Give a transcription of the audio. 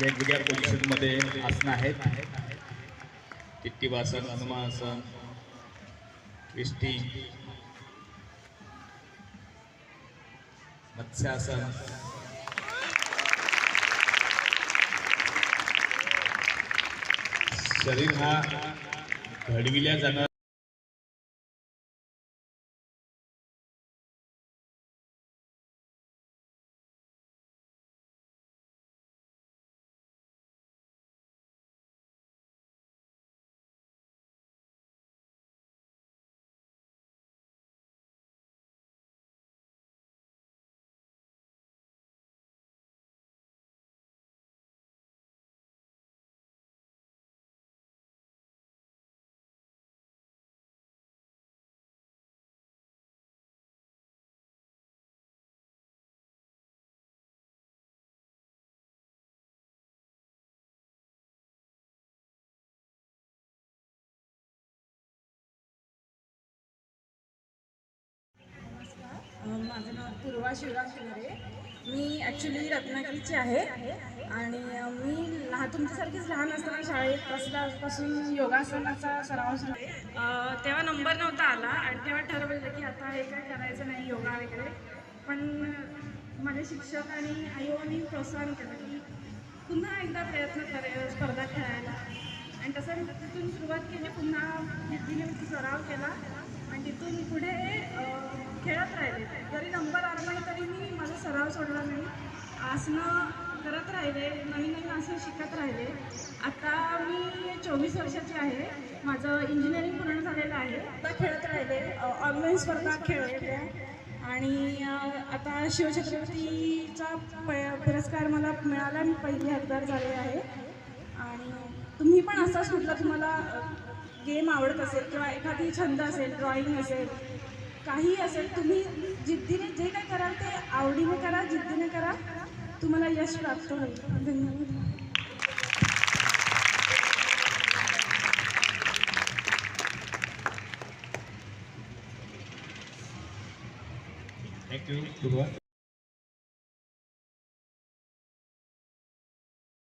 वेगवेगळ्या पोझिशनमध्ये आसनं आहेत. टिट्टीवासन हनुमासन ट्विस्टिंग मत्स्यासन. शरीर हा घडविल्या जाणार माझं नाव पूर्वा शिवराम शिंगरे. मी ॲक्च्युली रत्नागिरीची आहे आणि मी लहान तुमच्यासारखीच लहान असताना शाळेत असल्यापासून योगासनाचा सराव सुरू आहे. तेव्हा नंबर नव्हता आला आणि तेव्हा ठरवलं की आता हे काय करायचं नाही योगा वगैरे. पण माझे शिक्षक आणि आईबाबांनी प्रोत्साहन केलं की पुन्हा एकदा प्रयत्न करे स्पर्धा खेळायला. आणि तसं तिथून सुरुवात केली पुन्हा जिद्दीने सराव केला. आणि तिथून पुढे अ, खेळत राहिले जरी नंबर आला नाही तरी मी माझा सराव सोडला नाही आसनं करत राहिले नवीन नवीन आसनं शिकत राहिले. आता मी चोवीस वर्षाची आहे. माझं इंजिनिअरिंग पूर्ण झालेलं आहे. आता खेळत राहिले ऑनलाईन स्पर्धा खेळले आणि आता शिवछत्रपतीचा प पुरस्कार मला मिळाला मी पहिली हकदार झाले आहे. आणि तुम्ही पण असाच कुठला तुम्हाला गेम आवडत असेल किंवा एखादी छंद असेल ड्रॉइंग असेल काही असेल तुम्ही जिद्दीने जे काय कराल ते आवडीने करा जिद्दीने करा. तुम्हाला यश प्राप्त होईल. धन्यवाद. थँक्यू सुरुवात